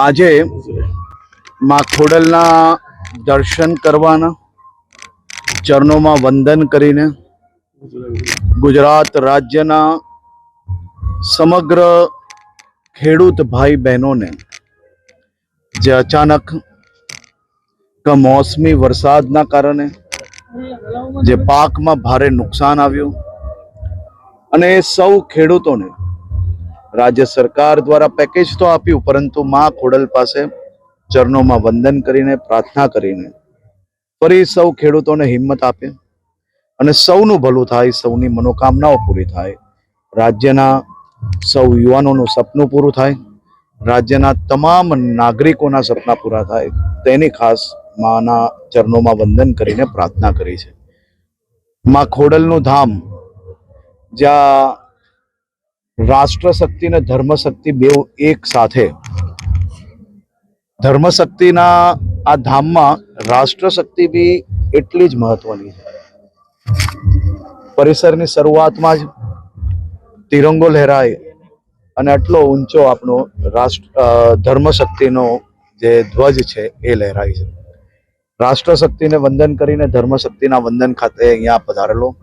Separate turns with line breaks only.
આજે માં ખોડલના દર્શન કરવાના ચરણોમાં વંદન કરીને ગુજરાત રાજ્યના સમગ્ર ખેડૂત ભાઈ બહેનોને જે અચાનક કમોસમી વરસાદના કારણે જે પાકમાં ભારે નુકસાન આવ્યું અને એ સૌ ખેડૂતોને રાજ્ય સરકાર દ્વારા પેકેજ તો આપ્યું, પરંતુ માં ખોડલ પાસે ચરણોમાં વંદન કરીને, પ્રાર્થના કરીને ફરી સૌ ખેડૂતોને હિંમત આપે અને સૌનું ભલું થાય, સૌની મનોકામનાઓ પૂરી થાય. રાજ્યના સૌ યુવાનોનું સપનું પૂરું થાય, રાજ્યના તમામ નાગરિકોના સપના પૂરા થાય. તેની ખાસ માના ચરણોમાં વંદન કરીને પ્રાર્થના કરી છે. માં ખોડલનું ધામ, જ્યાં રાષ્ટ્ર શક્તિ અને ધર્મ શક્તિ બેઉ એક સાથે. ધર્મ શક્તિના આ ધામમાં રાષ્ટ્ર શક્તિ બી એટલી જ મહત્વની છે. પરિસરની શરૂઆતમાં જ તિરંગો લહેરાય અને આટલો ઊંચો આપણો રાષ્ટ્ર ધર્મ શક્તિનો જે ધ્વજ છે એ લહેરાય છે. રાષ્ટ્ર શક્તિને વંદન કરીને ધર્મ શક્તિના વંદન ખાતે અહીંયા પધારેલો.